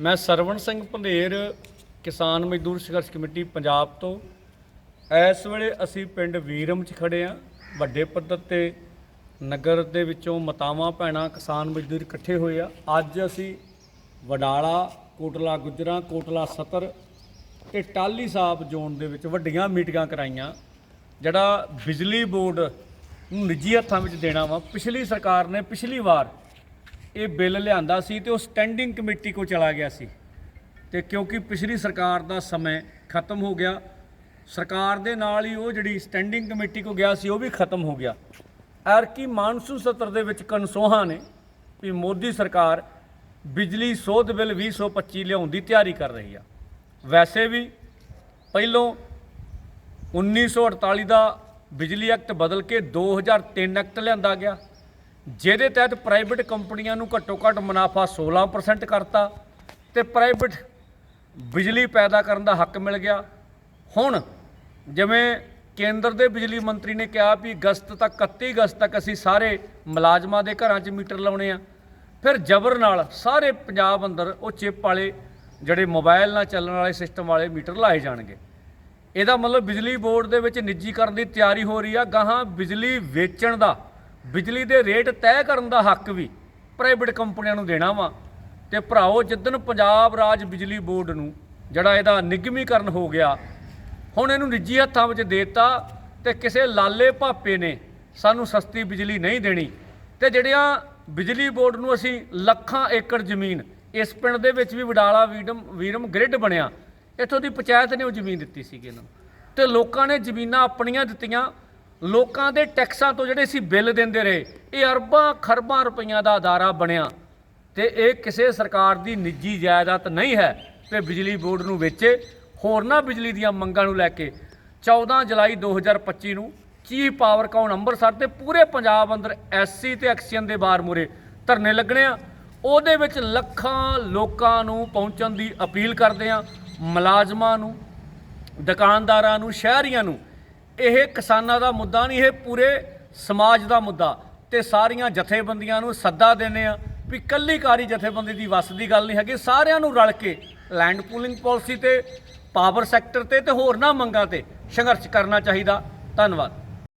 ਮੈਂ ਸਰਵਣ ਸਿੰਘ ਪੰਧੇਰ, ਕਿਸਾਨ ਮਜ਼ਦੂਰ ਸੰਘਰਸ਼ ਕਮੇਟੀ ਪੰਜਾਬ ਤੋਂ। ਇਸ ਵੇਲੇ ਅਸੀਂ ਪਿੰਡ ਵੀਰਮ 'ਚ ਖੜੇ ਆ, ਵੱਡੇ ਪੱਧਰ ਤੇ ਨਗਰ ਦੇ ਵਿੱਚੋਂ ਮਤਾਵਾਂ, ਭੈਣਾਂ, ਕਿਸਾਨ ਮਜ਼ਦੂਰ ਇਕੱਠੇ ਹੋਏ ਆ। ਅੱਜ ਅਸੀਂ ਵਡਾਲਾ, ਕੋਟਲਾ ਗੁਜਰਾ, ਕੋਟਲਾ ਸਤਰ ਤੇ ਟਾਲੀ ਸਾਹਿਬ ਜ਼ੋਨ ਦੇ ਵਿੱਚ ਵੱਡੀਆਂ ਮੀਟਿੰਗਾਂ ਕਰਾਈਆਂ, ਜਿਹੜਾ ਬਿਜਲੀ ਬੋਰਡ ਨੂੰ ਨਿੱਜੀ ਹੱਥਾਂ ਵਿੱਚ ਦੇਣਾ ਵਾ। ਪਿਛਲੀ ਸਰਕਾਰ ਨੇ ਪਿਛਲੀ ਵਾਰ ਇਹ ਬਿੱਲ ਲਿਆਂਦਾ ਸੀ ਤੇ ਉਹ ਸਟੈਂਡਿੰਗ ਕਮੇਟੀ ਕੋ ਚਲਾ ਗਿਆ ਸੀ। ਤੇ ਕਿਉਂਕਿ ਪਿਛਲੀ ਸਰਕਾਰ ਦਾ ਸਮੇਂ ਖਤਮ ਹੋ ਗਿਆ, ਸਰਕਾਰ ਦੇ ਨਾਲ ਹੀ ਉਹ ਜਿਹੜੀ ਸਟੈਂਡਿੰਗ ਕਮੇਟੀ ਕੋ ਗਿਆ ਸੀ, ਉਹ ਵੀ ਖਤਮ ਹੋ ਗਿਆ। ਐਰਕੀ ਮਾਨਸੂਨ ਸਤਰ ਦੇ ਵਿੱਚ ਕਨਸੋਹਾਂ ਨੇ ਵੀ ਮੋਦੀ ਸਰਕਾਰ ਬਿਜਲੀ ਸੋਧ ਬਿੱਲ 2025 ਲਿਆਉਣ ਦੀ ਤਿਆਰੀ ਕਰ ਰਹੀ ਆ। ਵੈਸੇ ਵੀ ਪਹਿਲੋਂ 1948 ਦਾ ਬਿਜਲੀ ਐਕਟ ਬਦਲ ਕੇ 2003 ਐਕਟ ਲਿਆਂਦਾ ਗਿਆ। ਜਿਹਦੇ ਤਹਿਤ ਪ੍ਰਾਈਵੇਟ ਕੰਪਨੀਆਂ ਨੂੰ ਘੱਟੋ ਘੱਟ ਮੁਨਾਫਾ 16% ਕਰਤਾ ਤੇ ਪ੍ਰਾਈਵੇਟ ਬਿਜਲੀ ਪੈਦਾ ਕਰਨ ਦਾ ਹੱਕ ਮਿਲ ਗਿਆ। ਹੁਣ ਜਿਵੇਂ ਕੇਂਦਰ ਦੇ ਬਿਜਲੀ ਮੰਤਰੀ ਨੇ ਕਿਹਾ ਵੀ ਅਗਸਤ ਤੱਕ 31 ਅਗਸਤ ਤੱਕ ਅਸੀਂ ਸਾਰੇ ਮੁਲਾਜ਼ਮਾਂ ਦੇ ਘਰਾਂ 'ਚ ਮੀਟਰ ਲਾਉਣੇ ਆ। ਫਿਰ ਜ਼ਬਰ ਨਾਲ ਸਾਰੇ ਪੰਜਾਬ ਅੰਦਰ ਉਹ ਚਿੱਪ ਵਾਲੇ ਜਿਹੜੇ ਮੋਬਾਈਲ ਨਾਲ ਚੱਲਣ ਵਾਲੇ ਸਿਸਟਮ ਵਾਲੇ ਮੀਟਰ ਲਾਏ ਜਾਣਗੇ। ਇਹਦਾ ਮਤਲਬ ਬਿਜਲੀ ਬੋਰਡ ਦੇ ਵਿੱਚ ਨਿੱਜੀਕਰਨ ਦੀ ਤਿਆਰੀ ਹੋ ਰਹੀ ਆ। ਗਾਹਾਂ ਬਿਜਲੀ ਵੇਚਣ ਦਾ ਬਿਜਲੀ ਦੇ ਰੇਟ ਤੈਅ ਕਰਨ ਦਾ ਹੱਕ ਵੀ ਪ੍ਰਾਈਵੇਟ ਕੰਪਨੀਆਂ ਨੂੰ ਦੇਣਾ ਵਾ। ਤੇ ਭਰਾਓ ਜਿੱਦਣ ਪੰਜਾਬ ਰਾਜ ਬਿਜਲੀ ਬੋਰਡ ਨੂੰ ਜਿਹੜਾ ਇਹਦਾ ਨਿਗਮੀਕਰਨ ਹੋ ਗਿਆ, ਹੁਣ ਇਹਨੂੰ ਨਿੱਜੀ ਹੱਥਾਂ ਵਿੱਚ ਦੇਤਾ ਤੇ ਕਿਸੇ ਲਾਲੇ ਭਾਪੇ ਨੇ ਸਾਨੂੰ ਸਸਤੀ ਬਿਜਲੀ ਨਹੀਂ ਦੇਣੀ। ਤੇ ਜਿਹੜੀਆਂ ਬਿਜਲੀ ਬੋਰਡ ਨੂੰ ਅਸੀਂ ਲੱਖਾਂ ਏਕੜ ਜ਼ਮੀਨ, ਇਸ ਪਿੰਡ ਦੇ ਵਿੱਚ ਵੀ ਵਡਾਲਾ ਵੀਰਮ ਵੀਰਮ ਗ੍ਰਿਡ ਬਣਿਆ, ਇੱਥੋਂ ਦੀ ਪੰਚਾਇਤ ਨੇ ਉਹ ਜ਼ਮੀਨ ਦਿੱਤੀ ਸੀਗੀ ਇਹਨਾਂ ਨੂੰ। ਤੇ ਲੋਕਾਂ ਨੇ ਜ਼ਮੀਨਾਂ ਆਪਣੀਆਂ ਦਿੱਤੀਆਂ ਲੋਕਾਂ ਦੇ ਟੈਕਸਾਂ ਤੋਂ ਜਿਹੜੇ ਸੀ ਬਿੱਲ ਦਿੰਦੇ ਰਹੇ, ਇਹ ਅਰਬਾਂ ਖਰਬਾਂ ਰੁਪਈਆਂ ਦਾ ਅਦਾਰਾ ਬਣਿਆ। ਤੇ ਇਹ ਕਿਸੇ ਸਰਕਾਰ ਦੀ ਨਿੱਜੀ ਜਾਇਦਾਦ ਨਹੀਂ ਹੈ ਤੇ ਬਿਜਲੀ ਬੋਰਡ ਨੂੰ ਵੇਚੇ ਹੋਰਨਾਂ ਬਿਜਲੀ ਦੀਆਂ ਮੰਗਾਂ ਨੂੰ ਲੈ ਕੇ। 14 ਜੁਲਾਈ 2025 ਨੂੰ ਚੀਫ ਪਾਵਰ ਕਾਊਨ ਅੰਮ੍ਰਿਤਸਰ ਤੇ ਪੂਰੇ ਪੰਜਾਬ ਅੰਦਰ ਐਸਸੀ ਤੇ ਐਕਸੀਅਨ ਦੇ ਬਾਰ ਮੂਰੇ ਧਰਨੇ ਲੱਗਣੇ ਆ। ਉਹਦੇ ਵਿੱਚ ਲੱਖਾਂ ਲੋਕਾਂ ਨੂੰ ਪਹੁੰਚਣ ਦੀ ਅਪੀਲ ਕਰਦੇ ਆ, ਮੁਲਾਜ਼ਮਾਂ ਨੂੰ, ਦੁਕਾਨਦਾਰਾਂ ਨੂੰ, ਸ਼ਹਿਰੀਆਂ ਨੂੰ। ਇਹ ਕਿਸਾਨਾਂ ਦਾ ਮੁੱਦਾ ਨਹੀਂ, ਇਹ ਪੂਰੇ ਸਮਾਜ ਦਾ ਮੁੱਦਾ। ਤੇ ਸਾਰੀਆਂ ਜਥੇਬੰਦੀਆਂ ਨੂੰ ਸੱਦਾ ਦਿੰਦੇ ਆ ਵੀ ਕੱਲੀਕਾਰੀ ਜਥੇਬੰਦੀ ਦੀ ਵੱਸ ਦੀ ਗੱਲ ਨਹੀਂ ਹੈਗੀ। ਸਾਰਿਆਂ ਨੂੰ ਰਲ ਕੇ ਲੈਂਡ ਪੂਲਿੰਗ ਪਾਲਿਸੀ ਤੇ ਪਾਵਰ ਸੈਕਟਰ ਤੇ ਤੇ ਹੋਰਨਾਂ ਮੰਗਾਂ ਤੇ ਸੰਘਰਸ਼ ਕਰਨਾ ਚਾਹੀਦਾ। ਧੰਨਵਾਦ।